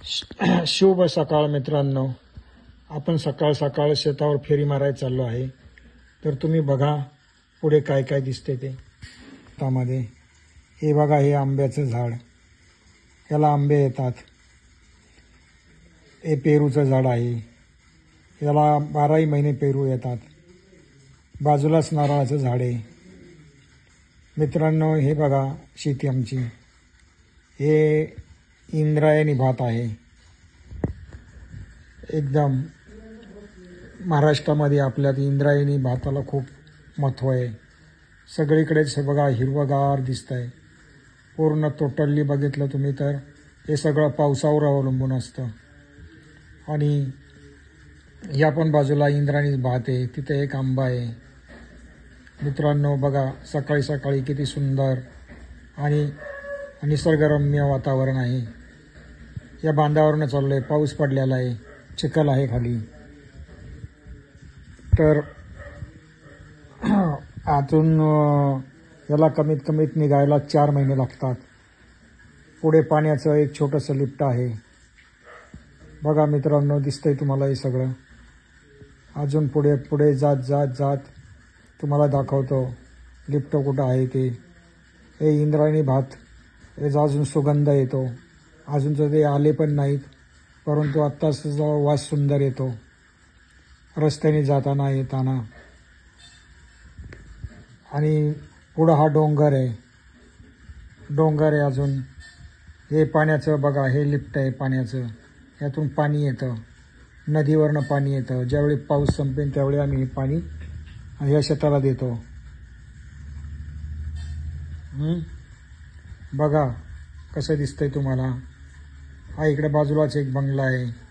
शुभ सकाळ मित्रांनो. आपण सकाळ सकाळ शेतावर फेरी मारायला चाललो आहे. तर तुम्ही बघा पुढे काय काय दिसते ते. त्यामध्ये हे बघा हे आंब्याचं झाड. याला आंबे येतात. हे पेरूचं झाड आहे. याला बाराही महिने पेरू येतात. बाजूलाच नारळाचं झाड आहे. मित्रांनो हे बघा शेती आमची. हे इंद्रायणी भात आहे. एकदम महाराष्ट्रामध्ये आपल्यात इंद्रायणी भाताला खूप महत्त्व आहे. सगळीकडेच हे बघा हिरवगार दिसत आहे पूर्ण टोटल्ली बघितलं तुम्ही तर हे सगळं पावसावर अवलंबून असतं. आणि या पण बाजूला इंद्रायणी भात आहे. तिथे एक आंबा आहे. मित्रांनो बघा सकाळी सकाळी किती सुंदर आणि निसर्गरम्य वातावरण आहे. या बांधावरनं चाललो आहे पाऊस पडलेला आहे. चिखल आहे खाली. तर आतून याला कमीत कमीत निघायला चार महिने लागतात. पुढे पाण्याचं एक छोटंसं लिफ्ट आहे. बघा मित्रांनो दिसतंय तुम्हाला हे सगळं. अजून पुढे पुढे जात जात जात तुम्हाला दाखवतो. लिफ्ट कुठं आहे ते. हे इंद्रायणी भात. याचा अजून सुगंध येतो. अजून तर ते आले पण नाहीत परंतु आत्ताच त्याचा वास सुंदर येतो. रस्त्याने जाताना येताना. आणि पुढं हा डोंगर आहे. डोंगर आहे अजून. हे पाण्याचं बघा हे लिफ्ट आहे पाण्याचं. यातून पाणी येतं. नदीवरनं पाणी येतं. ज्यावेळी पाऊस संपेल त्यावेळी आम्ही हे पाणी या शेताला देतो. बघा कसं दिसतंय तुम्हाला. हा इकडे बाजूलाच एक बंगला आहे.